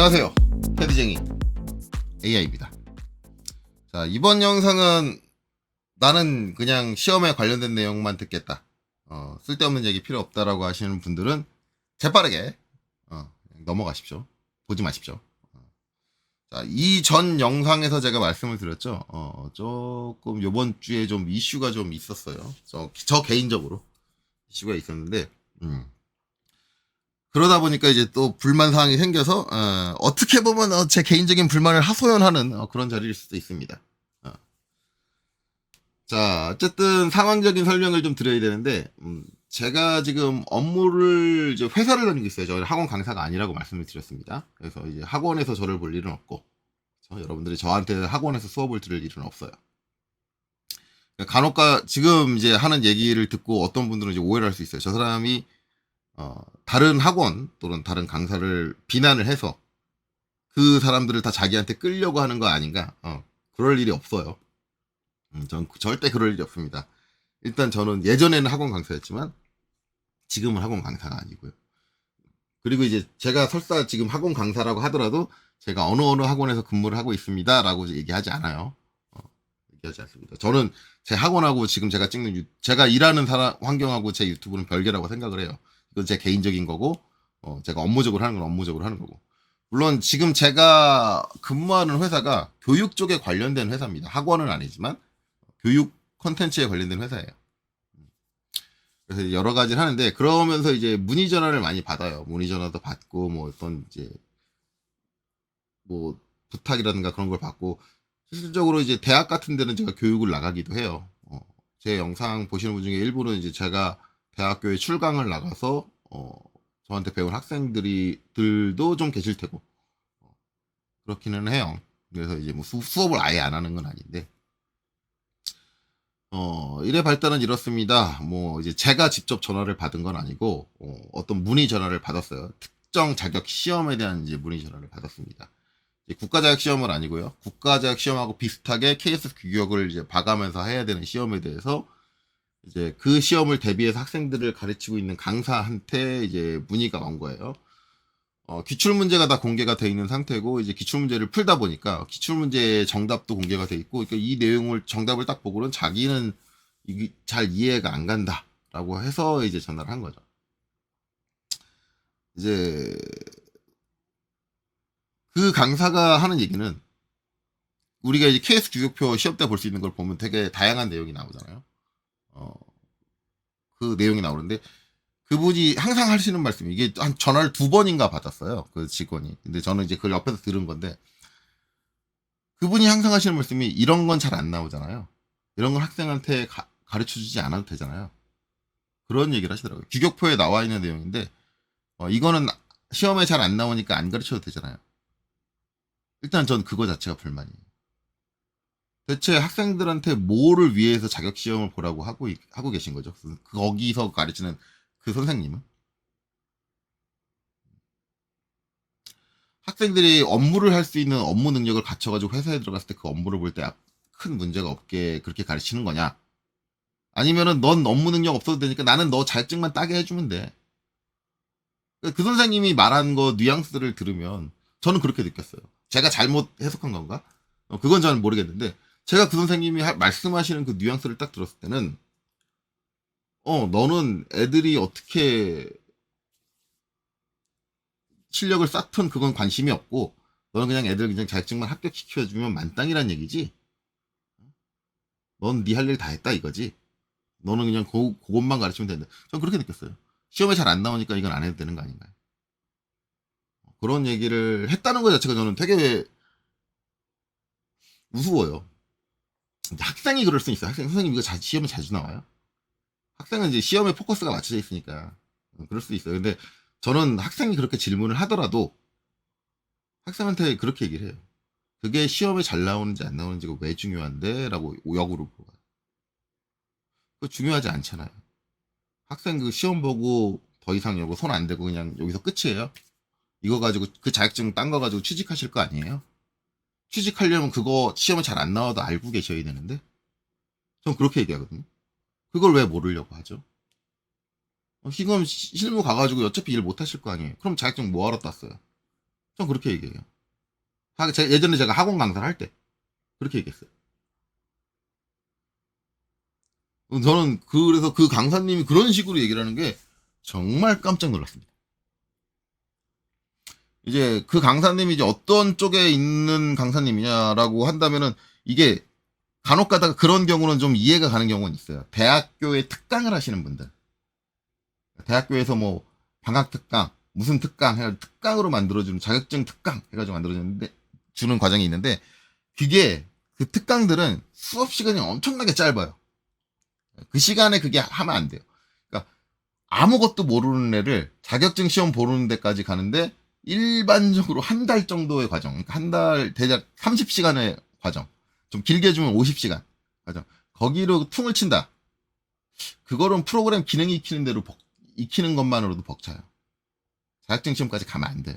안녕하세요. 패드쟁이 AI입니다. 자, 이번 영상은 나는 그냥 시험에 관련된 내용만 듣겠다. 어, 쓸데없는 얘기 필요 없다라고 하시는 분들은 재빠르게 어, 넘어가십시오. 보지 마십시오. 어. 자, 이 전 영상에서 제가 말씀을 드렸죠. 어, 조금 요번 주에 좀 이슈가 좀 있었어요. 저, 저 개인적으로 이슈가 있었는데, 음. 그러다 보니까 이제 또 불만 사항이 생겨서 어, 떻게 보면 어, 제 개인적인 불만을 하소연하는 어, 그런 자리일 수도 있습니다. 어. 자 어쨌든 상황적인 설명을 좀 드려야 되는데 음, 제가 지금 업무를 이제 회사를 다니고 있어요. 저는 학원 강사가 아니라고 말씀을 드렸습니다. 그래서 이제 학원에서 저를 볼 일은 없고 저, 여러분들이 저한테 학원에서 수업을 들을 일은 없어요. 그러니까 간혹가 지금 이제 하는 얘기를 듣고 어떤 분들은 이제 오해를 할 수 있어요. 저 사람이 어, 다른 학원 또는 다른 강사를 비난을 해서 그 사람들을 다 자기한테 끌려고 하는 거 아닌가? 어, 그럴 일이 없어요. 음, 전 절대 그럴 일이 없습니다. 일단 저는 예전에는 학원 강사였지만 지금은 학원 강사가 아니고요. 그리고 이제 제가 설사 지금 학원 강사라고 하더라도 제가 어느 어느 학원에서 근무를 하고 있습니다라고 얘기하지 않아요. 어, 얘기하지 않습니다. 저는 제 학원하고 지금 제가 찍는 유, 제가 일하는 사람 환경하고 제 유튜브는 별개라고 생각을 해요. 이건 제 개인적인 거고 어, 제가 업무적으로 하는 건 업무적으로 하는 거고 물론 지금 제가 근무하는 회사가 교육 쪽에 관련된 회사입니다. 학원은 아니지만 교육 컨텐츠에 관련된 회사예요. 그래서 여러 가지를 하는데 그러면서 이제 문의 전화를 많이 받아요. 문의 전화도 받고 뭐 어떤 이제 뭐 부탁이라든가 그런 걸 받고 실질적으로 이제 대학 같은 데는 제가 교육을 나가기도 해요. 어, 제 영상 보시는 분 중에 일부는 이제 제가 대학교에 출강을 나가서 어, 저한테 배운 학생들이 들도 좀 계실 테고 어, 그렇기는 해요. 그래서 이제 뭐 수, 수업을 아예 안 하는 건 아닌데 어, 일의 발달은 이렇습니다. 뭐 이제 제가 직접 전화를 받은 건 아니고 어, 떤 문의 전화를 받았어요. 특정 자격 시험에 대한 이제 문의 전화를 받았습니다. 이제 국가 자격 시험은 아니고요. 국가 자격 시험하고 비슷하게 KS 규격을 이제 봐가면서 해야 되는 시험에 대해서 이제 그 시험을 대비해서 학생들을 가르치고 있는 강사한테 이제 문의가 온 거예요. 어, 기출 문제가 다 공개가 돼 있는 상태고 이제 기출 문제를 풀다 보니까 기출 문제의 정답도 공개가 돼 있고 그러니까 이 내용을 정답을 딱 보고는 자기는 이게 잘 이해가 안 간다라고 해서 이제 전화를 한 거죠. 이제 그 강사가 하는 얘기는 우리가 이제 KS 규격표 시험 때 볼 수 있는 걸 보면 되게 다양한 내용이 나오잖아요. 어, 그 내용이 나오는데 그분이 항상 하시는 말씀이 이게 한 전화를 두 번인가 받았어요. 그 직원이. 근데 저는 이제 그걸 옆에서 들은 건데 그분이 항상 하시는 말씀이 이런 건 잘 안 나오잖아요. 이런 건 학생한테 가, 르쳐 주지 않아도 되잖아요. 그런 얘기를 하시더라고요. 규격표에 나와 있는 내용인데 어, 이거는 시험에 잘 안 나오니까 안 가르쳐도 되잖아요. 일단 전 그거 자체가 불만이에요. 대체 학생들한테 뭐를 위해서 자격 시험을 보라고 하고 있- 하고 계신 거죠? 그- 거기서 가르치는 그 선생님은 학생들이 업무를 할 수 있는 업무 능력을 갖춰가지고 회사에 들어갔을 때 그 업무를 볼 때 큰 문제가 없게 그렇게 가르치는 거냐? 아니면은 넌 업무 능력 없어도 되니까 나는 너 자격증만 따게 해주면 돼. 그 선생님이 말한 거 뉘앙스를 들으면 저는 그렇게 느꼈어요. 제가 잘못 해석한 건가? 어, 그건 저는 모르겠는데 제가 그 선생님이 하- 말씀하시는 그 뉘앙스를 딱 들었을 때는 어 너는 애들이 어떻게 실력을 쌓든 그건 관심이 없고 너는 그냥 애들 그냥 자격증만 합격시켜주면 만땅이란 얘기지? 넌 네 할 일 다 했다 이거지? 너는 그냥 그, 그것만 가르치면 된다. 전 그렇게 느꼈어요. 시험에 잘 안 나오니까 이건 안 해도 되는 거 아닌가요? 그런 얘기를 했다는 것 자체가 저는 되게 우스워요 근데 학생이 그럴 수 있어요. 학생, 선생님 이거 자, 시험에 자주 나와요? 학생은 이제 시험에 포커스가 맞춰져 있으니까 어, 그럴 수도 있어요. 근데 저는 학생이 그렇게 질문을 하더라도 학생한테 그렇게 얘기를 해요. 그게 시험에 잘 나오는지 안 나오는지가 왜 중요한데? 라고 역으로 물어봐요. 그거 중요하지 않잖아요. 학생 그 시험 보고 더 이상 여고 손안 대고 그냥 여기서 끝이에요. 이거 가지고 그 자격증 딴 거 가지고 취직하실 거 아니에요? 취직하려면 그거 시험에 잘 안 나와도 알고 계셔야 되는데 전 그렇게 얘기하거든요. 그걸 왜 모르려고 하죠? 어, 지금 시- 실무 가가지고 어차피 일 못 하실 거 아니에요. 그럼 자격증 뭐하러 땄어요? 전 그렇게 얘기해요. 예전에 제가 학원 강사를 할 때 그렇게 얘기했어요. 음, 저는 그래서 그 강사님이 그런 식으로 얘기를 하는 게 정말 깜짝 놀랐습니다. 이제 그 강사님이 이제 어떤 쪽에 있는 강사님이냐라고 한다면은 이게 간혹 가다가 그런 경우는 좀 이해가 가는 경우는 있어요. 대학교에 특강을 하시는 분들. 대학교에서 뭐 방학 특강, 무슨 특강 해가지고 특강으로 만들어주는 자격증 특강 해가지고 만들어주는데 주는 과정이 있는데 그게 그 특강들은 수업 시간이 엄청나게 짧아요. 그 시간에 그게 하면 안 돼요. 그러니까 아무것도 모르는 애를 자격증 시험 보는 데까지 가는데 일반적으로 한 달 정도의 과정, 그러니까 한달 대략 30시간의 과정, 좀 길게 주면 50시간 과정, 거기로 퉁을 친다. 그거는 프로그램 기능 익히는 대로 벅- 익히는 것만으로도 벅차요. 자격증 시험까지 가면 안 돼요.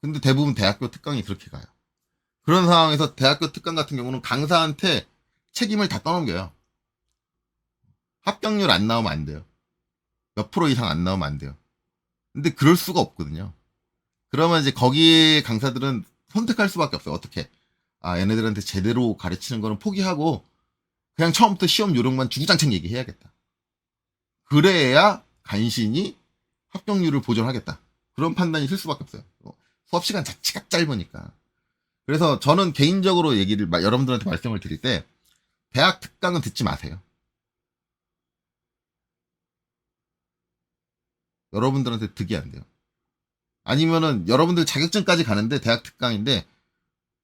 근데 대부분 대학교 특강이 그렇게 가요. 그런 상황에서 대학교 특강 같은 경우는 강사한테 책임을 다 떠넘겨요. 합격률 안 나오면 안 돼요. 몇 프로 이상 안 나오면 안 돼요. 근데 그럴 수가 없거든요. 그러면 이제 거기 강사들은 선택할 수밖에 없어요. 어떻게? 아, 얘네들한테 제대로 가르치는 거는 포기하고 그냥 처음부터 시험 요령만 주구장창 얘기해야겠다. 그래야 간신히 합격률을 보존하겠다. 그런 판단이 쓸 수밖에 없어요. 어, 수업 시간 자체가 짧으니까. 그래서 저는 개인적으로 얘기를 마- 여러분들한테 말씀을 드릴 때 대학 특강은 듣지 마세요. 여러분들한테 득이 안 돼요. 아니면은 여러분들 자격증까지 가는데 대학 특강인데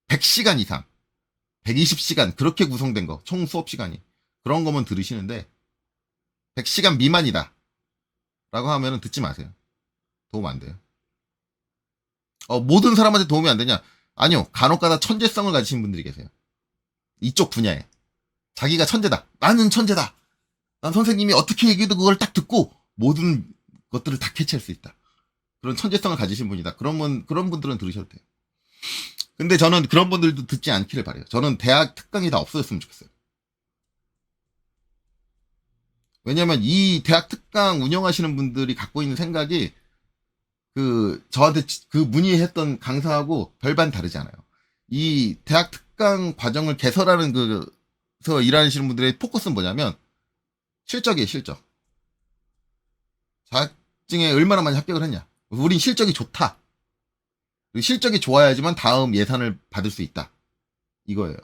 100시간 이상, 120시간 그렇게 구성된 거, 총 수업 시간이 그런 거면 들으시는데 100시간 미만이다. 라고 하면은 듣지 마세요. 도움 안 돼요. 어, 모든 사람한테 도움이 안 되냐? 아니요. 간혹가다 천재성을 가지신 분들이 계세요. 이쪽 분야에. 자기가 천재다. 나는 천재다. 난 선생님이 어떻게 얘기해도 그걸 딱 듣고 모든 것들을 다 캐치할 수 있다. 그런 천재성을 가지신 분이다. 그런 분, 그런 분들은 들으셔도 돼요. 근데 저는 그런 분들도 듣지 않기를 바래요. 저는 대학 특강이 다 없어졌으면 좋겠어요. 왜냐면 이 대학 특강 운영하시는 분들이 갖고 있는 생각이 그 저한테 지- 그 문의했던 강사하고 별반 다르지 않아요. 이 대학 특강 과정을 개설하는 그서 일하시는 분들의 포커스는 뭐냐면 실적이에요, 실적. 자격증에 얼마나 많이 합격을 했냐. 우린 실적이 좋다. 실적이 좋아야지만 다음 예산을 받을 수 있다. 이거예요.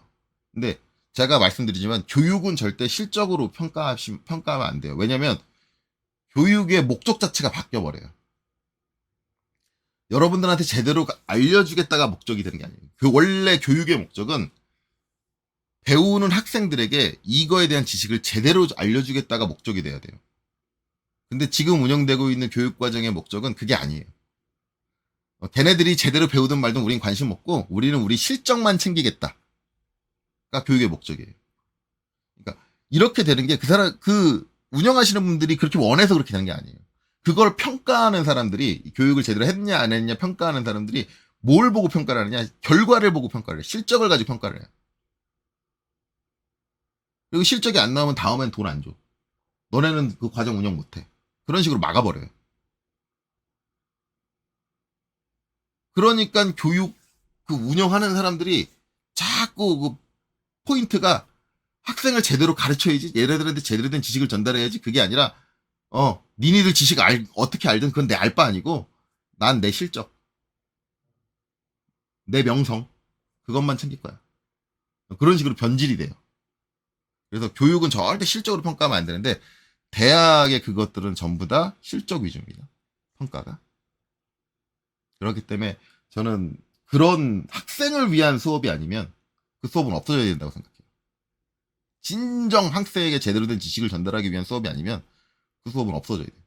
근데 제가 말씀드리지만 교육은 절대 실적으로 평가하시, 평가하면 안 돼요. 왜냐면 교육의 목적 자체가 바뀌어버려요. 여러분들한테 제대로 알려주겠다가 목적이 되는 게 아니에요. 그 원래 교육의 목적은 배우는 학생들에게 이거에 대한 지식을 제대로 알려주겠다가 목적이 돼야 돼요. 근데 지금 운영되고 있는 교육 과정의 목적은 그게 아니에요. 어, 걔네들이 제대로 배우든 말든 우린 관심 없고 우리는 우리 실적만 챙기겠다. 가 교육의 목적이에요. 그러니까 이렇게 되는 게 그 사람 그 운영하시는 분들이 그렇게 원해서 그렇게 되는 게 아니에요. 그걸 평가하는 사람들이 교육을 제대로 했냐 안 했냐 평가하는 사람들이 뭘 보고 평가를 하느냐 결과를 보고 평가를 해요. 실적을 가지고 평가를 해요. 그리고 실적이 안 나오면 다음엔 돈 안 줘. 너네는 그 과정 운영 못해. 그런 식으로 막아버려요. 그러니까 교육 그 운영하는 사람들이 자꾸 그 포인트가 학생을 제대로 가르쳐야지 얘네들한테 제대로 된 지식을 전달해야지 그게 아니라 어 니네들 지식 알 어떻게 알든 그건 내 알 바 아니고 난 내 실적. 내 명성. 그것만 챙길 거야. 그런 식으로 변질이 돼요. 그래서 교육은 절대 실적으로 평가하면 안 되는데 대학의 그것들은 전부 다 실적 위주입니다 평가가 그렇기 때문에 저는 그런 학생을 위한 수업이 아니면 그 수업은 없어져야 된다고 생각해요. 진정 학생에게 제대로 된 지식을 전달하기 위한 수업이 아니면 그 수업은 없어져야 돼요.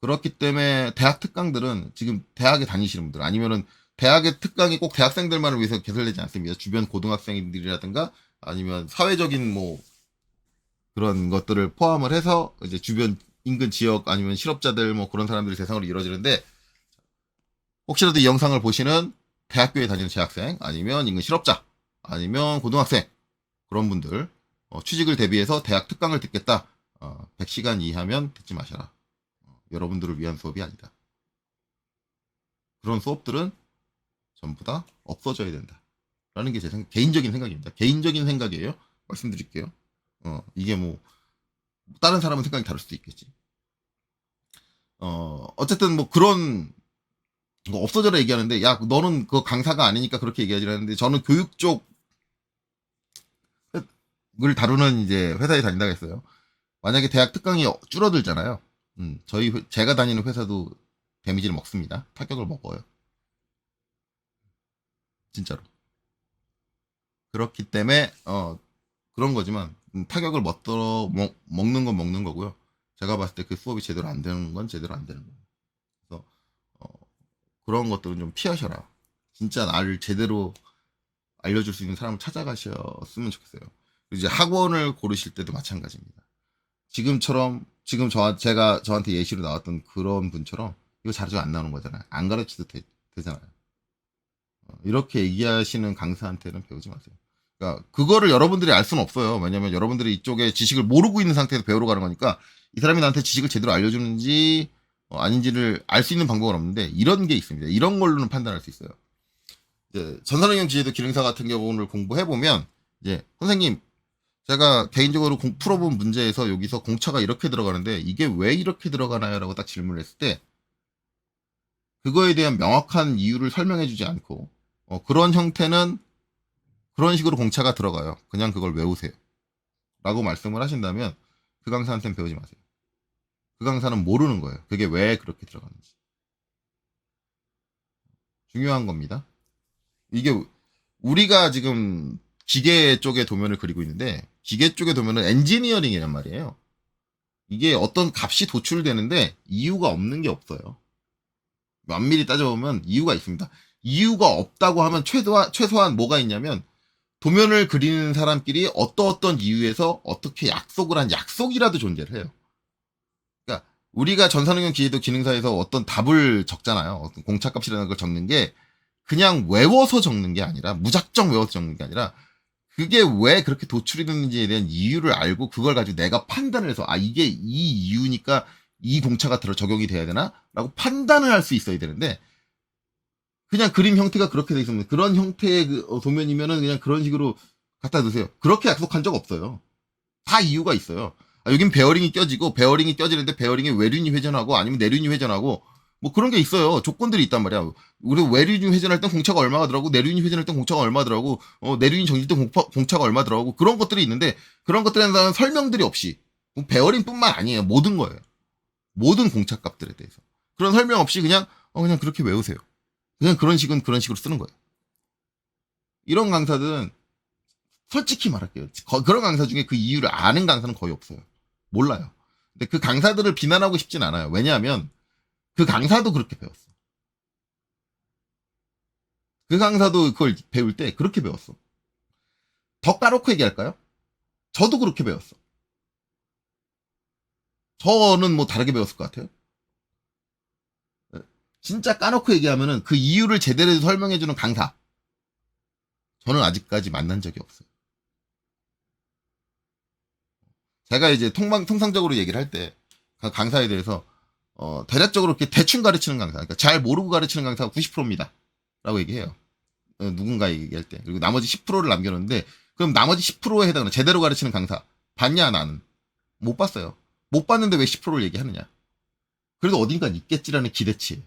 그렇기 때문에 대학 특강들은 지금 대학에 다니시는 분들 아니면은 대학의 특강이 꼭 대학생들만을 위해서 개설되지 않습니다. 주변 고등학생들이라든가 아니면 사회적인 뭐 그런 것들을 포함을 해서 이제 주변 인근 지역 아니면 실업자들 뭐 그런 사람들이 대상으로 이루어지는데 혹시라도 이 영상을 보시는 대학교에 다니는 재학생 아니면 인근 실업자 아니면 고등학생 그런 분들 어, 취직을 대비해서 대학 특강을 듣겠다. 어, 100시간 이하면 듣지 마셔라. 어, 여러분들을 위한 수업이 아니다. 그런 수업들은 전부 다 없어져야 된다. 라는 게 제 개인적인 생각입니다. 개인적인 생각이에요. 말씀드릴게요. 어, 이게 뭐, 다른 사람은 생각이 다를 수도 있겠지. 어, 어쨌든 뭐 그런, 뭐 없어져라 얘기하는데, 야, 너는 그 강사가 아니니까 그렇게 얘기하지 않는데, 저는 교육 쪽을 다루는 이제 회사에 다닌다고 했어요. 만약에 대학 특강이 줄어들잖아요. 음, 저희, 회- 제가 다니는 회사도 데미지를 먹습니다. 타격을 먹어요. 진짜로. 그렇기 때문에, 어, 그런 거지만, 음, 타격을 먹더러, 먹, 먹는 건 먹는 거고요. 제가 봤을 때 그 수업이 제대로 안 되는 건 제대로 안 되는 거예요. 그래서, 어, 그런 것들은 좀 피하셔라. 진짜 나를 제대로 알려줄 수 있는 사람을 찾아가셨으면 좋겠어요. 이제 학원을 고르실 때도 마찬가지입니다. 지금처럼, 지금 저, 제가 저한테 예시로 나왔던 그런 분처럼, 이거 자주 안 나오는 거잖아요. 안 가르쳐도 되, 되잖아요. 어, 이렇게 얘기하시는 강사한테는 배우지 마세요. 그러니까 그거를 여러분들이 알 수는 없어요. 왜냐면 여러분들이 이쪽에 지식을 모르고 있는 상태에서 배우러 가는 거니까 이 사람이 나한테 지식을 제대로 알려주는지 어, 아닌지를 알 수 있는 방법은 없는데 이런 게 있습니다. 이런 걸로는 판단할 수 있어요. 이제 전산응용 지혜도 기능사 같은 경우를 공부해 보면 이제 선생님 제가 개인적으로 공- 풀어본 문제에서 여기서 공차가 이렇게 들어가는데 이게 왜 이렇게 들어가나요?라고 딱 질문을 했을 때 그거에 대한 명확한 이유를 설명해 주지 않고 어, 그런 형태는 그런 식으로 공차가 들어가요. 그냥 그걸 외우세요. 라고 말씀을 하신다면 그 강사한테는 배우지 마세요. 그 강사는 모르는 거예요. 그게 왜 그렇게 들어가는지. 중요한 겁니다. 이게 우리가 지금 기계 쪽의 도면을 그리고 있는데 기계 쪽의 도면은 엔지니어링이란 말이에요. 이게 어떤 값이 도출되는데 이유가 없는 게 없어요. 면밀히 따져보면 이유가 있습니다. 이유가 없다고 하면 최소한, 최소한 뭐가 있냐면 도면을 그리는 사람끼리 어떤 어떤 이유에서 어떻게 약속을 한 약속이라도 존재를 해요. 그러니까 우리가 전산응용 기계도 기능사에서 어떤 답을 적잖아요. 어떤 공차값이라는 걸 적는 게 그냥 외워서 적는 게 아니라 무작정 외워서 적는 게 아니라 그게 왜 그렇게 도출이 됐는지에 대한 이유를 알고 그걸 가지고 내가 판단을 해서 아 이게 이 이유니까 이 공차가 들어 적용이 돼야 되나? 라고 판단을 할 수 있어야 되는데 그냥 그림 형태가 그렇게 돼 있으면 그런 형태의 그 어, 도면이면은 그냥 그런 식으로 갖다 두세요. 그렇게 약속한 적 없어요. 다 이유가 있어요. 아, 여긴 베어링이 껴지고 베어링이 껴지는데 베어링이 외륜이 회전하고 아니면 내륜이 회전하고 뭐 그런 게 있어요. 조건들이 있단 말이야. 우리 외륜이 회전할 땐 공차가 얼마가 들어가고 내륜이 회전할 땐 공차가 얼마 들어가고 어, 내륜이 정지할 땐 공파- 공차가 얼마 들어가고 그런 것들이 있는데 그런 것들에 대한 설명들이 없이 뭐 베어링뿐만 아니에요. 모든 거예요. 모든 공차 값들에 대해서 그런 설명 없이 그냥 어 그냥 그렇게 외우세요. 그냥 그런 식은 그런 식으로 쓰는 거예요. 이런 강사들은 솔직히 말할게요. 거- 그런 강사 중에 그 이유를 아는 강사는 거의 없어요. 몰라요. 근데 그 강사들을 비난하고 싶진 않아요. 왜냐하면 그 강사도 그렇게 배웠어. 그 강사도 그걸 배울 때 그렇게 배웠어. 더 까놓고 얘기할까요? 저도 그렇게 배웠어. 저는 뭐 다르게 배웠을 것 같아요. 진짜 까놓고 얘기하면은 그 이유를 제대로 설명해주는 강사. 저는 아직까지 만난 적이 없어요. 제가 이제 통방, 통상적으로 얘기를 할 때, 그 강사에 대해서, 어, 대략적으로 이렇게 대충 가르치는 강사, 그러니까 잘 모르고 가르치는 강사가 90%입니다. 라고 얘기해요. 어, 누군가 얘기할 때. 그리고 나머지 10%를 남겨놓는데, 그럼 나머지 10%에 해당하는 제대로 가르치는 강사. 봤냐, 나는? 못 봤어요. 못 봤는데 왜 10%를 얘기하느냐? 그래도 어딘가 있겠지라는 기대치.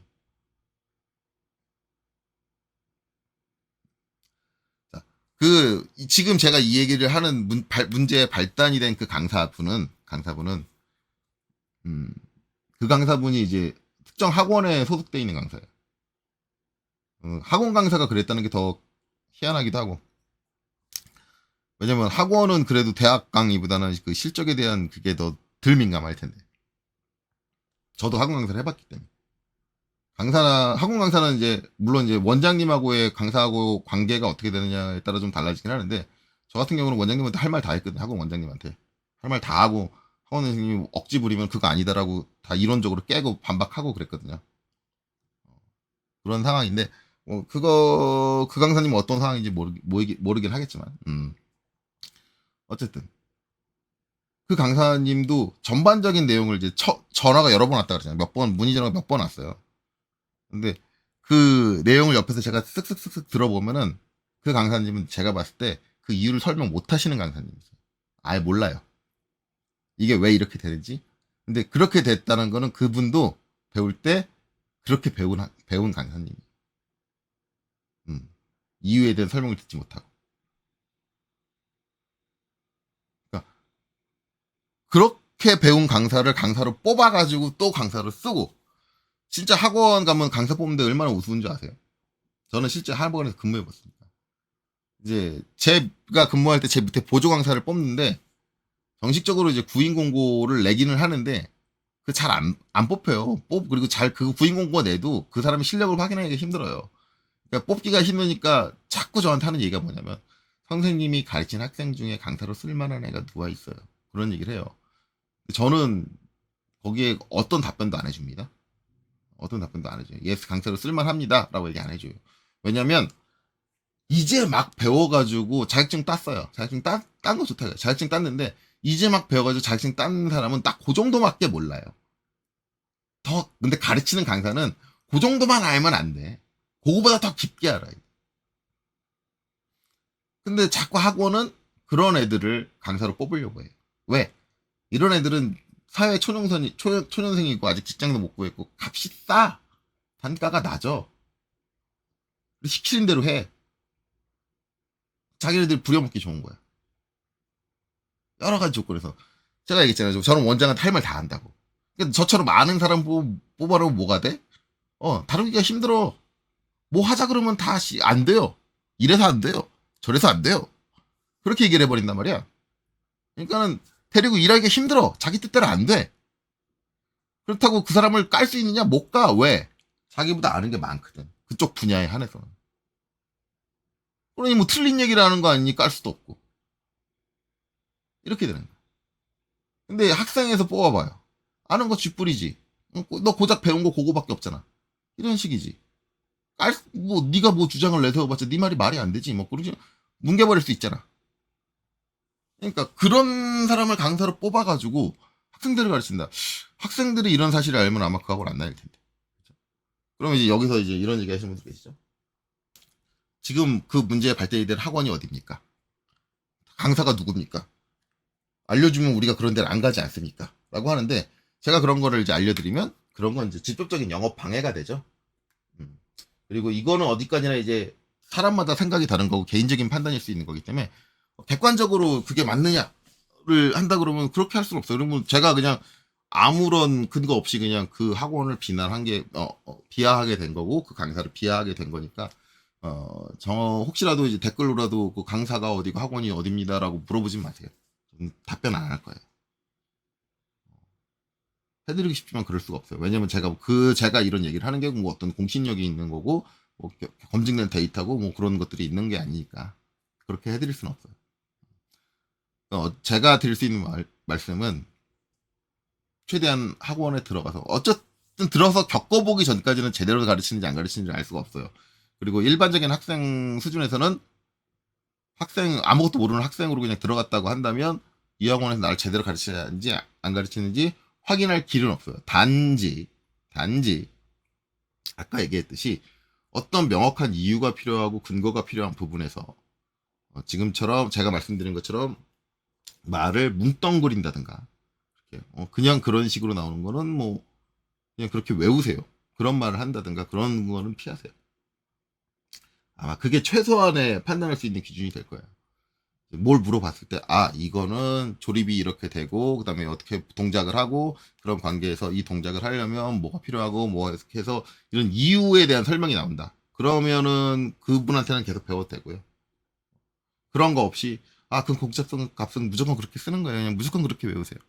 자, 그, 이- 지금 제가 이 얘기를 하는 문, 발- 문제의 발단이 된 그 강사분은, 강사분은, 음, 그 강사분이 이제 특정 학원에 소속돼 있는 강사예요. 어, 학원 강사가 그랬다는 게 더 희한하기도 하고. 왜냐면 학원은 그래도 대학 강의보다는 그 실적에 대한 그게 더 덜 민감할 텐데. 저도 학원 강사를 해봤기 때문에. 강사, 학원 강사는 이제, 물론 이제 원장님하고의 강사하고 관계가 어떻게 되느냐에 따라 좀 달라지긴 하는데, 저 같은 경우는 원장님한테 할 말 다 했거든요. 학원 원장님한테. 할 말 다 하고, 학원 선생님이 억지 부리면 그거 아니다라고 다 이론적으로 깨고 반박하고 그랬거든요. 그런 상황인데, 뭐, 그거, 그 강사님 은 어떤 상황인지 모르, 모르긴, 모르긴 하겠지만, 음. 어쨌든. 그 강사님도 전반적인 내용을 이제 처- 전화가 여러 번 왔다 그러잖아요. 몇 번, 문의 전화가 몇 번 왔어요. 근데 그 내용을 옆에서 제가 쓱쓱쓱쓱 들어보면은 그 강사님은 제가 봤을 때 그 이유를 설명 못 하시는 강사님이세요. 아예 몰라요. 이게 왜 이렇게 되는지. 근데 그렇게 됐다는 거는 그분도 배울 때 그렇게 배운, 하- 배운 강사님이에요. 음. 이유에 대한 설명을 듣지 못하고. 그러니까 그렇게 배운 강사를 강사로 뽑아가지고 또 강사로 쓰고 진짜 학원 가면 강사 뽑는데 얼마나 우스운 줄 아세요? 저는 실제 학원에서 근무해 봤습니다. 이제 제가 근무할 때 제 밑에 보조 강사를 뽑는데 정식적으로 이제 구인 공고를 내기는 하는데 그 잘 안 안 뽑혀요. 뽑 그리고 잘 그 구인 공고 내도 그 사람의 실력을 확인하기가 힘들어요. 그러니까 뽑기가 힘드니까 자꾸 저한테 하는 얘기가 뭐냐면 선생님이 가르친 학생 중에 강사로 쓸만한 애가 누가 있어요. 그런 얘기를 해요. 저는 거기에 어떤 답변도 안 해줍니다. 어떤 답변도 안 해줘요. 예스 강사로 쓸만합니다. 라고 얘기 안 해줘요. 왜냐면 이제 막 배워가지고 자격증 땄어요. 자격증 딴, 딴거 좋다. 자격증 땄는데 이제 막 배워가지고 자격증 딴 사람은 딱 그 정도밖에 몰라요. 더 근데 가르치는 강사는 그 정도만 알면 안 돼. 그거보다 더 깊게 알아야 돼. 근데 자꾸 학원은 그런 애들을 강사로 뽑으려고 해요. 왜? 이런 애들은 사회 초년생이, 초, 초년생이고 아직 직장도 못 구했고 값이 싸. 단가가 낮아. 시키는 대로 해. 자기네들 부려먹기 좋은 거야. 여러 가지 조건에서. 제가 얘기했잖아요. 저는 원장한테 할말 다 한다고. 근데 저처럼 아는 사람 뽑- 뽑아라고 뭐가 돼? 어, 다루기가 힘들어. 뭐 하자 그러면 다 안 돼요. 이래서 안 돼요. 저래서 안 돼요. 그렇게 얘기를 해버린단 말이야. 그러니까는 데리고 일하기가 힘들어. 자기 뜻대로 안 돼. 그렇다고 그 사람을 깔 수 있느냐? 못 가. 왜? 자기보다 아는 게 많거든. 그쪽 분야에 한해서는. 그러니 뭐 틀린 얘기를 하는 거 아니니 깔 수도 없고. 이렇게 되는 거야. 근데 학생에서 뽑아봐요. 아는 거 쥐뿌리지. 응, 너 고작 배운 거 그거밖에 없잖아. 이런 식이지. 깔, 뭐, 네가 뭐 주장을 내세워봤자 네 말이 말이 안 되지. 뭐, 그러지. 뭉개버릴 수 있잖아. 그러니까 그런 사람을 강사로 뽑아가지고 학생들을 가르친다. 학생들이 이런 사실을 알면 아마 그 학원 안 다닐 텐데. 그죠? 그러면 이제 여기서 이제 이런 얘기 하시는 분들 계시죠? 지금 그 문제의 발대이 될 학원이 어딥니까? 강사가 누굽니까? 알려주면 우리가 그런 데를 안 가지 않습니까? 라고 하는데 제가 그런 거를 이제 알려드리면 그런 건 이제 직접적인 영업 방해가 되죠. 음. 그리고 이거는 어디까지나 이제 사람마다 생각이 다른 거고 개인적인 판단일 수 있는 거기 때문에 객관적으로 그게 맞느냐를 한다 그러면 그렇게 할 수는 없어요. 그러면 제가 그냥 아무런 근거 없이 그냥 그 학원을 비난한 게 어, 어, 비하하게 된 거고 그 강사를 비하하게 된 거니까 어, 저 혹시라도 이제 댓글로라도 그 강사가 어디고 학원이 어딥니다라고 물어보지 마세요. 답변 안 할 거예요. 해드리고 싶지만 그럴 수가 없어요. 왜냐면 제가 그 제가 이런 얘기를 하는 게 뭐 어떤 공신력이 있는 거고 뭐 겨- 검증된 데이터고 뭐 그런 것들이 있는 게 아니니까 그렇게 해드릴 수는 없어요. 어, 제가 드릴 수 있는 말, 말씀은 최대한 학원에 들어가서 어쨌든 들어서 겪어보기 전까지는 제대로 가르치는지 안 가르치는지 알 수가 없어요. 그리고 일반적인 학생 수준에서는 학생 아무것도 모르는 학생으로 그냥 들어갔다고 한다면 이 학원에서 나를 제대로 가르치는지 안 가르치는지 확인할 길은 없어요. 단지 단지 아까 얘기했듯이 어떤 명확한 이유가 필요하고 근거가 필요한 부분에서 어, 지금처럼 제가 말씀드린 것처럼 말을 뭉뚱그린다든가 어, 그냥 그런 식으로 나오는 거는 뭐 그냥 그렇게 외우세요. 그런 말을 한다든가 그런 거는 피하세요. 아마 그게 최소한의 판단할 수 있는 기준이 될 거예요. 뭘 물어봤을 때, 아, 이거는 조립이 이렇게 되고, 그 다음에 어떻게 동작을 하고, 그런 관계에서 이 동작을 하려면 뭐가 필요하고, 뭐 이렇게 해서 이런 이유에 대한 설명이 나온다. 그러면은 그분한테는 계속 배워도 되고요. 그런 거 없이, 아, 그 공작성 값은 무조건 그렇게 쓰는 거예요. 그냥 무조건 그렇게 외우세요.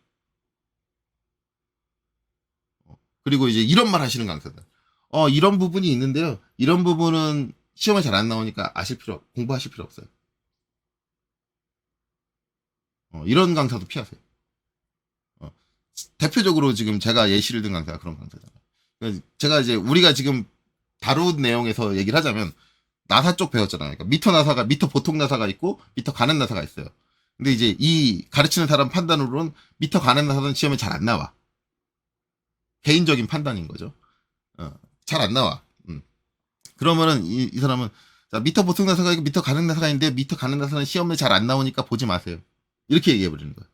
어, 그리고 이제 이런 말 하시는 강사들. 어, 이런 부분이 있는데요. 이런 부분은 시험에 잘 안 나오니까 아실 필요, 없- 공부하실 필요 없어요. 어, 이런 강사도 피하세요. 어, 대표적으로 지금 제가 예시를 든 강사가 그런 강사잖아요. 그러니까 제가 이제 우리가 지금 다룬 내용에서 얘기를 하자면 나사 쪽 배웠잖아요. 그러니까 미터 나사가 미터 보통 나사가 있고 미터 가는 나사가 있어요. 근데 이제 이 가르치는 사람 판단으로는 미터 가는 나사는 시험에 잘 안 나와. 개인적인 판단인 거죠. 어, 잘 안 나와. 음. 그러면은 이, 이 사람은 자 미터 보통 나사가 있고 미터 가능 나사가 있는데 미터 가능 나사는 시험에 잘 안 나오니까 보지 마세요. 이렇게 얘기해 버리는 거예요.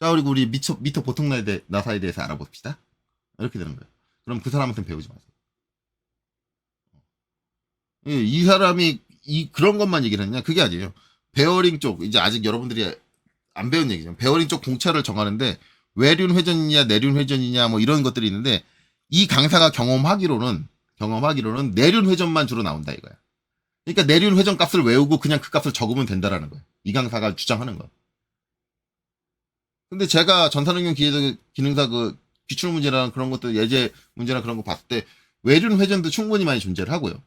자 그리고 우리 미터 미터 보통 나사에 대해서 알아봅시다. 이렇게 되는 거예요. 그럼 그 사람한테는 배우지 마세요. 예, 이 사람이 이 그런 것만 얘기를 했냐? 그게 아니에요. 베어링 쪽 이제 아직 여러분들이 안 배운 얘기죠. 베어링 쪽 공차를 정하는데 외륜 회전이냐 내륜 회전이냐 뭐 이런 것들이 있는데 이 강사가 경험하기로는 경험하기로는 내륜 회전만 주로 나온다 이거야. 그러니까 내륜 회전 값을 외우고 그냥 그 값을 적으면 된다라는 거야. 이 강사가 주장하는 거. 근데 제가 전산응용 기능사 그 기출 문제랑 그런 것들 예제 문제나 그런 거 봤을 때 외륜 회전도 충분히 많이 존재를 하고요.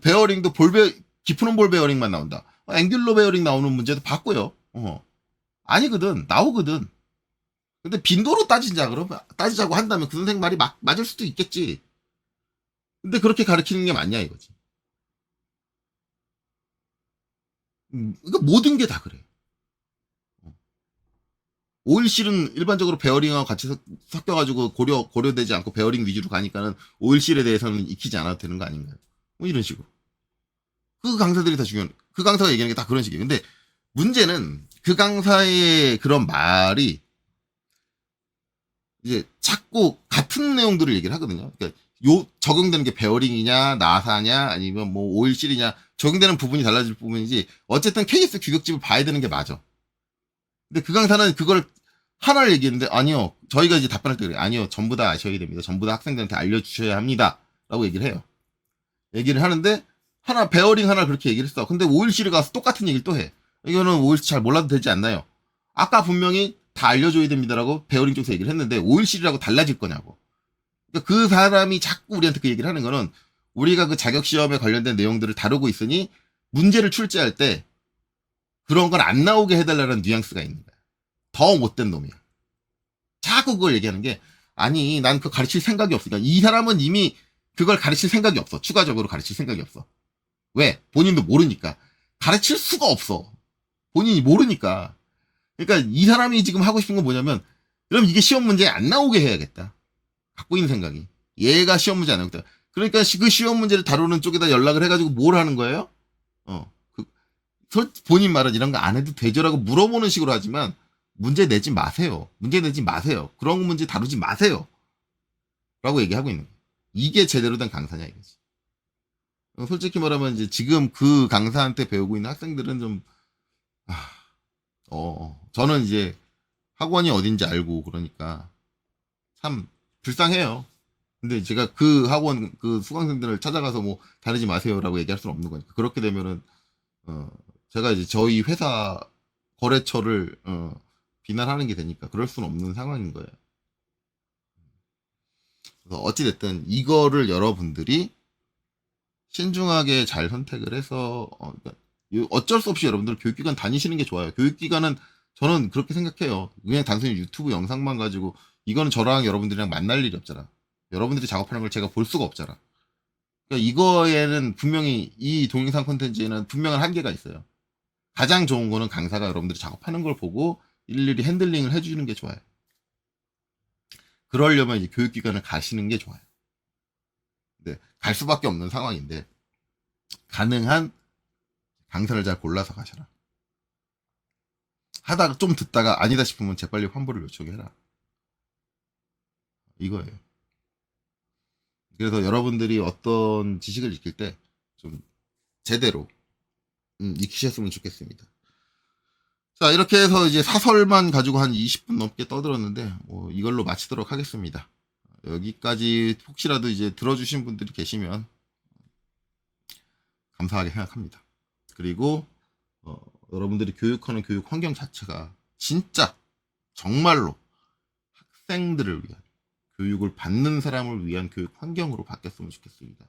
베어링도 볼베 깊은 볼 베어링만 나온다. 어, 앵귤러 베어링 나오는 문제도 봤고요. 어. 아니거든 나오거든. 근데 빈도로 따지자 그러면 따지자고 한다면 그 선생 말이 막 맞을 수도 있겠지. 근데 그렇게 가르치는 게 맞냐 이거지. 음, 그러니까 모든 게 다 그래. 오일실은 일반적으로 베어링하고 같이 섞- 섞여가지고 고려 고려되지 않고 베어링 위주로 가니까는 오일실에 대해서는 익히지 않아도 되는 거 아닌가요? 뭐 이런 식으로. 그 강사들이 다 중요한. 그 강사가 얘기하는 게 다 그런 식이에요. 근데 문제는 그 강사의 그런 말이 이제 자꾸 같은 내용들을 얘기를 하거든요. 그러니까 요 적용되는 게 베어링이냐 나사냐 아니면 뭐 오일실이냐 적용되는 부분이 달라질 부분이지 어쨌든 KS 규격집을 봐야 되는 게 맞아. 근데 그 강사는 그걸 하나를 얘기했는데 아니요 저희가 이제 답변할 때 그래 아니요 전부 다 아셔야 됩니다. 전부 다 학생들한테 알려주셔야 합니다.라고 얘기를 해요. 얘기를 하는데 하나 베어링 하나 그렇게 얘기를 했어. 근데 오일실에 가서 똑같은 얘기를 또 해. 이거는 오일실 잘 몰라도 되지 않나요? 아까 분명히 다 알려줘야 됩니다라고 베어링 쪽에서 얘기를 했는데 오일실이라고 달라질 거냐고. 그러니까 그 사람이 자꾸 우리한테 그 얘기를 하는 거는 우리가 그 자격 시험에 관련된 내용들을 다루고 있으니 문제를 출제할 때 그런 걸안 나오게 해달라는 뉘앙스가 있는 거야. 더 못된 놈이야. 자꾸 그걸 얘기하는 게 아니 난 그거 가르칠 생각이 없으니까 이 사람은 이미 그걸 가르칠 생각이 없어. 추가적으로 가르칠 생각이 없어. 왜? 본인도 모르니까. 가르칠 수가 없어. 본인이 모르니까. 그러니까 이 사람이 지금 하고 싶은 건 뭐냐면 그럼 이게 시험 문제에 안 나오게 해야겠다. 갖고 있는 생각이. 얘가 시험 문제 안 나오겠다. 그러니까 시- 그 시험 문제를 다루는 쪽에다 연락을 해가지고 뭘 하는 거예요? 어. 그, 솔- 본인 말은 이런 거 안 해도 되죠라고 물어보는 식으로 하지만 문제 내지 마세요. 문제 내지 마세요. 그런 문제 다루지 마세요. 라고 얘기하고 있는 거예요. 이게 제대로 된 강사냐 이거지. 어, 솔직히 말하면 이제 지금 그 강사한테 배우고 있는 학생들은 좀, 아, 어, 저는 이제 학원이 어딘지 알고 그러니까 참 불쌍해요. 근데 제가 그 학원 그 수강생들을 찾아가서 뭐 다니지 마세요라고 얘기할 수는 없는 거니까 그렇게 되면은 어 제가 이제 저희 회사 거래처를 어 비난하는 게 되니까 그럴 수는 없는 상황인 거예요. 그래서 어찌 됐든 이거를 여러분들이 신중하게 잘 선택을 해서 어, 그러니까 요- 어쩔 수 없이 여러분들 교육기관 다니시는 게 좋아요. 교육기관은 저는 그렇게 생각해요. 그냥 단순히 유튜브 영상만 가지고 이거는 저랑 여러분들이랑 만날 일이 없잖아. 여러분들이 작업하는 걸 제가 볼 수가 없잖아. 그러니까 이거에는 분명히 이 동영상 콘텐츠에는 분명한 한계가 있어요. 가장 좋은 거는 강사가 여러분들이 작업하는 걸 보고 일일이 핸들링을 해주는 게 좋아요. 그러려면 이제 교육기관을 가시는 게 좋아요. 네, 갈 수밖에 없는 상황인데 가능한 강사를 잘 골라서 가셔라. 하다가 좀 듣다가 아니다 싶으면 재빨리 환불을 요청해라. 이거예요. 그래서 여러분들이 어떤 지식을 익힐 때 좀 제대로 음, 익히셨으면 좋겠습니다. 자, 이렇게 해서 이제 사설만 가지고 한 20분 넘게 떠들었는데, 뭐 이걸로 마치도록 하겠습니다. 여기까지 혹시라도 이제 들어주신 분들이 계시면 감사하게 생각합니다. 그리고 어, 여러분들이 교육하는 교육 환경 자체가 진짜 정말로 학생들을 위한 교육을 받는 사람을 위한 교육 환경으로 바뀌었으면 좋겠습니다.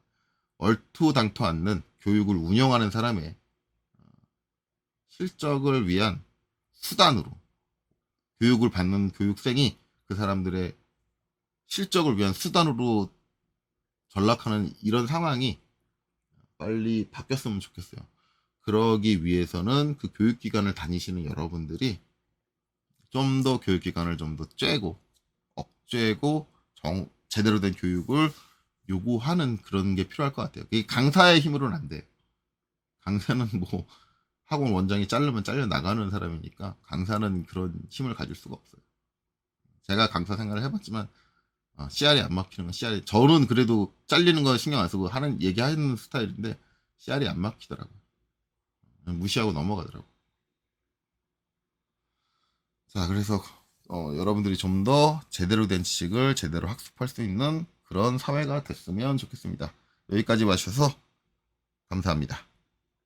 얼토당토 않는 교육을 운영하는 사람의 어, 실적을 위한 수단으로 교육을 받는 교육생이 그 사람들의 실적을 위한 수단으로 전락하는 이런 상황이 빨리 바뀌었으면 좋겠어요. 그러기 위해서는 그 교육기관을 다니시는 여러분들이 좀 더 교육기관을 좀 더 쬐고 억제고 정, 제대로 된 교육을 요구하는 그런 게 필요할 것 같아요. 이 강사의 힘으로는 안 돼요. 강사는 뭐 학원 원장이 자르면 잘려 나가는 사람이니까 강사는 그런 힘을 가질 수가 없어요. 제가 강사 생활을 해봤지만 어, CR이 안 막히는 건 CR이 저는 그래도 잘리는 거 신경 안 쓰고 하는 얘기하는 스타일인데 CR이 안 막히더라고요. 무시하고 넘어가더라고. 자, 그래서 어, 여러분들이 좀 더 제대로 된 지식을 제대로 학습할 수 있는 그런 사회가 됐으면 좋겠습니다. 여기까지 와주셔서 감사합니다.